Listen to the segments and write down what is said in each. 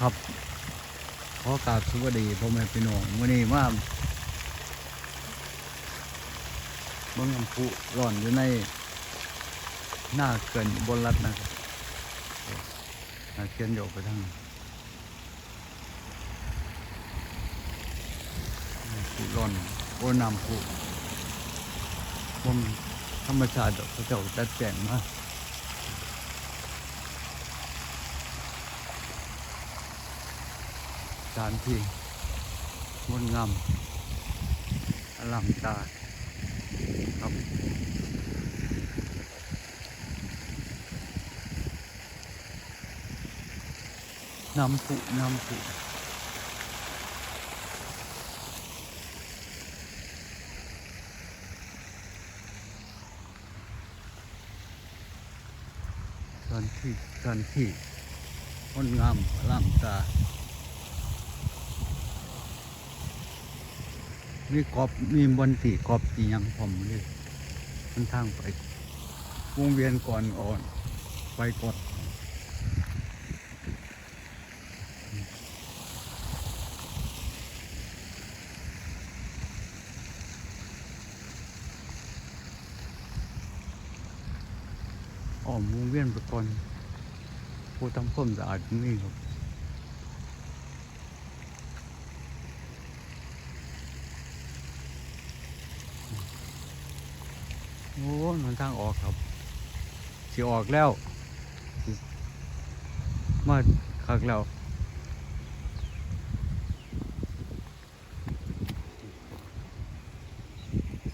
ครับ ขอกราบสวัสดีพ่อแม่พี่น้องวันนี้ว่าเมืองลำพูร้อนอยู่ในหน้าเกินบนรัฐนะครับอ่าเขียนโยกไปทางนั้นน้ร้อนโอน้ำพุผมธรรมชาติเขาเจ้าจัดแจงมา สถานที่งดงามอลังตาครับน้ำผุน้ำผุสถานที่สถานที่งดงามอลังตา มีกอบมีบนตีกอบตียังผมเลยมันทางไปวงเวียนก่อนอ่อนไปก่อนอ้อมวงเวียนไปก่อนผู้ทำความสะอาดนี่ครับ โอ้มันทางออกครับสิออกแล้วมาคักแล้ว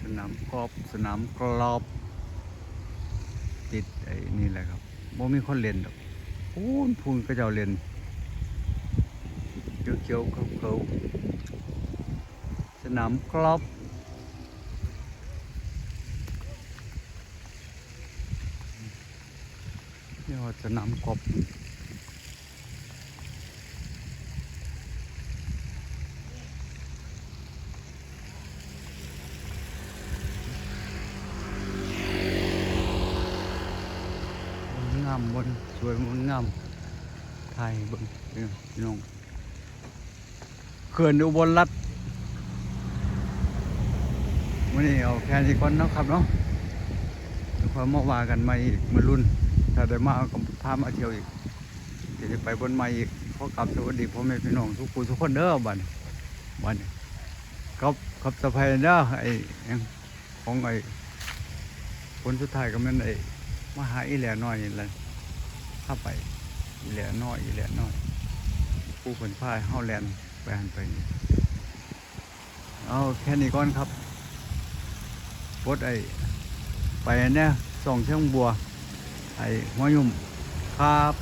สนามกรอล์ฟสนามกรอบ ติดไอ้นี่แหละครับบ่มีคนเล่นดอกพูนพูนก็จ้าเล่นเขียวๆเขาๆสนามกรอบ นี่ว่าสนามกบงามบนสวยมันงามไทยบิ่งเด้อพี่น้องเขื่อนอุบลรัฐวันนี้เอาแค่นี้ก่อนนะครับเนาะเดี๋ยวค่อมาว่ากันม่อีกมารุ่น ถ้าได้มาก็พามาเที่ยวอีกเดี๋ยวจะไปบนใหม่อีกขอกลับสวัสดีพ่อแม่พี่น้องทุกคนทุกคนเด้อบันี้บันครับครับสะพายเด้อไอ้ของไอ้คนสุดท้ายก็แมันไอ้มหาอีแหล่น้อยนี่แหละเข้าไปอีแหล่น้อยอีแหล่น้อยผู้คนพายเฮาแลนไปหันไปนี่เอาแค่นี้ก่อนครับกดไอ้ไปเนี่ยส่องเชียงบัว ไอ้หัวยุ่มครับ